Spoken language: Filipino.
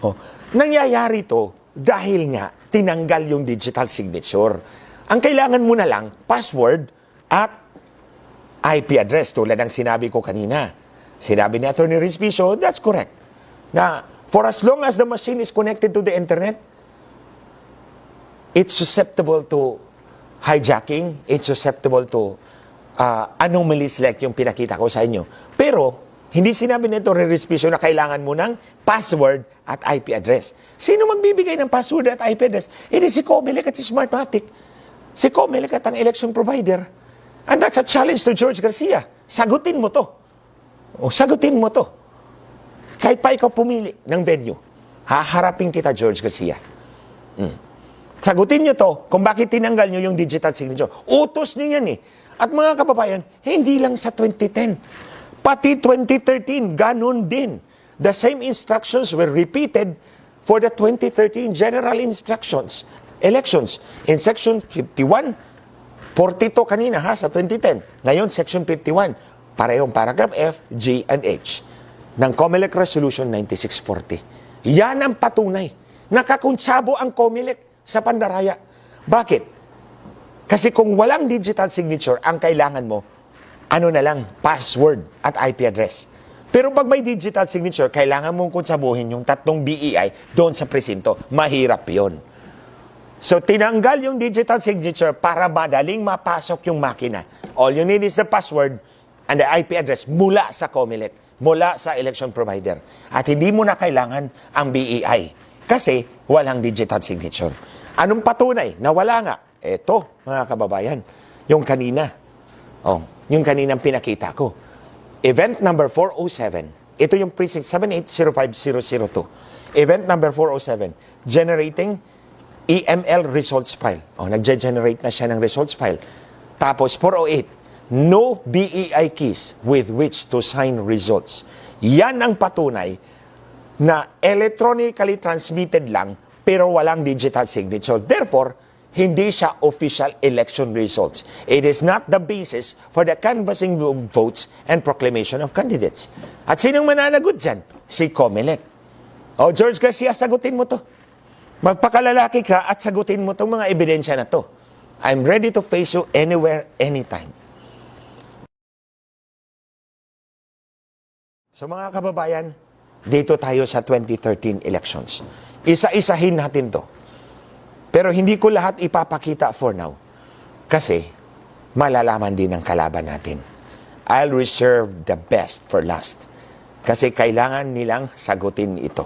Oh, nangyayari to dahil nga tinanggal yung digital signature. Ang kailangan mo na lang, password at IP address tulad ng sinabi ko kanina. Sinabi ni Attorney Rizpicio, that's correct. Na for as long as the machine is connected to the internet, it's susceptible to hijacking, it's susceptible to uh, anomalies like yung pinakita ko sa inyo. Pero, hindi sinabi nito re-respicio na kailangan mo ng password at IP address. Sino magbibigay ng password at IP address? Is si Comelec at si Smartmatic. Si Comelec at ang election provider. And that's a challenge to George Garcia. Sagutin mo to. O sagutin mo to. Kahit pa ikaw pumili ng venue, haharapin kita, George Garcia. Sagutin nyo to kung bakit tinanggal nyo yung digital signature. Utos nyo yan eh. At mga kababayan, hindi lang sa 2010. Pati 2013, ganun din. The same instructions were repeated for the 2013 general instructions, elections. In Section 51, 42 kanina ha, sa 2010. Ngayon, Section 51, parehong paragraph F, G, and H ng COMELEC Resolution 9640. Yan ang patunay. Nakakuntsabo ang COMELEC sa pandaraya. Bakit? Kasi kung walang digital signature, ang kailangan mo, ano na lang, password at IP address. Pero pag may digital signature, kailangan mong kuntsabuhin yung tatlong BEI doon sa presinto. Mahirap yon. So, tinanggal yung digital signature para madaling mapasok yung makina. All you need is the password and the IP address mula sa COMELEC, mula sa election provider. At hindi mo na kailangan ang BEI kasi walang digital signature. Anong patunay na wala nga? Eto, mga kababayan, yung kanina. Oh, yung kaninang pinakita ko. Event number 407. Ito yung precinct 7805002. Event number 407. Generating EML results file. O, nagge-generate na siya ng results file. Tapos 408, no BEI keys with which to sign results. Yan ang patunay na electronically transmitted lang pero walang digital signature. Therefore, hindi siya official election results. It is not the basis for the canvassing of votes and proclamation of candidates. At sinong mananagot dyan? Si Comelec. O, George Garcia, sagutin mo to. Magpakalalaki ka at sagutin mo itong mga ebidensya na to. I'm ready to face you anywhere, anytime. So mga kababayan, dito tayo sa 2013 elections. Isa-isahin natin to. Pero hindi ko lahat ipapakita for now. Kasi malalaman din ng kalaban natin. I'll reserve the best for last. Kasi kailangan nilang sagutin ito.